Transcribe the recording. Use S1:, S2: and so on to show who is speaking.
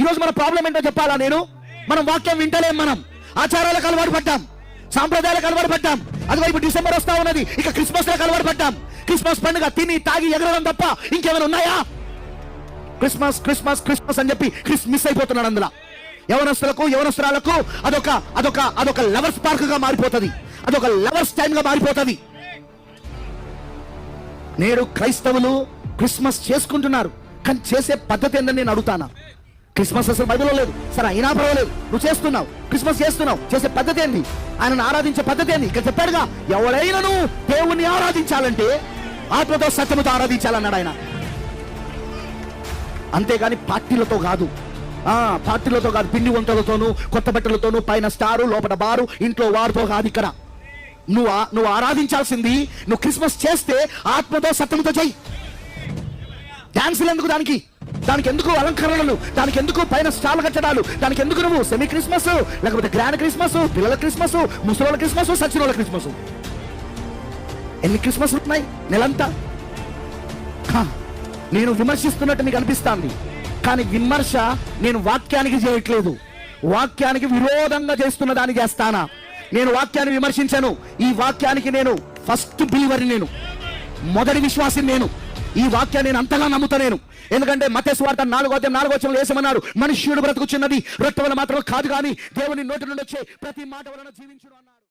S1: ఈరోజు మన ప్రాబ్లం ఏంటో చెప్పాలా నేను? మనం వాక్యం వింటలేం మనం. ఆచారాలకు అలవాటు పడ్డాం. సాంప్రదాయాలకు అలవాటు పడ్డాం. అదిగో ఇప్పుడు డిసెంబర్ వస్తా ఉన్నది. ఇక క్రిస్మస్లకు అలవాటు పడ్డాం. క్రిస్మస్ పండుగ తిని తాగి ఎగరడం తప్ప ఇంకేమైనా ఉన్నాయా? క్రిస్మస్ క్రిస్మస్ క్రిస్మస్ అని చెప్పి క్రిస్ మిస్ అయిపోతున్నాడు అందులో. యవనస్తులకు యవనస్తురాలకు అదొక అదొక అదొక లవర్స్ పార్క్గా మారిపోతుంది. అదొక లవర్స్ టైమ్గా మారిపోతుంది. నేడు క్రైస్తవులు క్రిస్మస్ చేసుకుంటున్నారు. కానీ చేసే పద్ధతి ఏందని నేను అడుగుతానా? క్రిస్మస్ అసలు బైబిల్లో లేదు. సరే అయినా పర్వాలేదు. నువ్వు చేస్తున్నావు. క్రిస్మస్ చేస్తున్నావు. చేసే పద్ధతి ఏంది? ఆయనను ఆరాధించే పద్ధతి ఏంది? ఇక్కడ చెప్పాడుగా ఎవడైనా నువ్వు దేవుణ్ణి ఆరాధించాలంటే ఆత్మతో సత్యముతో ఆరాధించాలన్నాడు ఆయన. అంతేగాని పార్టీలతో కాదు. ఆ పార్టీలతో కాదు. పిండి వంటలతోనూ కొత్త బట్టలతోనూ పైన స్టారు లోపల బారు ఇంట్లో వారితో కాదు ఇక్కడ. నువ్వు నువ్వు ఆరాధించాల్సింది నువ్వు క్రిస్మస్ చేస్తే ఆత్మతో సత్యముతో చెయ్యి. డాన్సులు ఎందుకు దానికి? దానికి ఎందుకు అలంకరణలు? దానికి ఎందుకు పైన స్టాల్ కట్టడాలు? దానికి ఎందుకు నువ్వు సెమీ క్రిస్మస్ లేకపోతే గ్రాండ్ క్రిస్మస్ పిల్లల క్రిస్మస్ ముసలోళ్ళ క్రిస్మస్ సచినోళ్ళ క్రిస్మస్ ఎన్ని క్రిస్మస్ ఉన్నాయి నెలంతా? నేను విమర్శిస్తున్నట్టు నీకు అనిపిస్తాంది. కానీ విమర్శ నేను వాక్యానికి చేయట్లేదు. వాక్యానికి విరోధంగా చేస్తున్న దాన్ని చేస్తానా? నేను వాక్యాన్ని విమర్శించను. ఈ వాక్యానికి నేను ఫస్ట్ బిలీవర్ నేను. మొదటి విశ్వాసం నేను. ఈ వాక్యాన్ని నేను అంతగా నమ్ముతా నేను. ఎందుకంటే మత స్వార్థ నాలుగో అధ్యాయం నాలుగో వచ్చంలో వేసమన్నారు మనుష్యుడు బ్రతుకుచున్నది రొట్టె వల్ల మాత్రం కాదు కానీ దేవుని నోటి నుండి వచ్చే ప్రతి మాట వలన జీవించును అన్నారు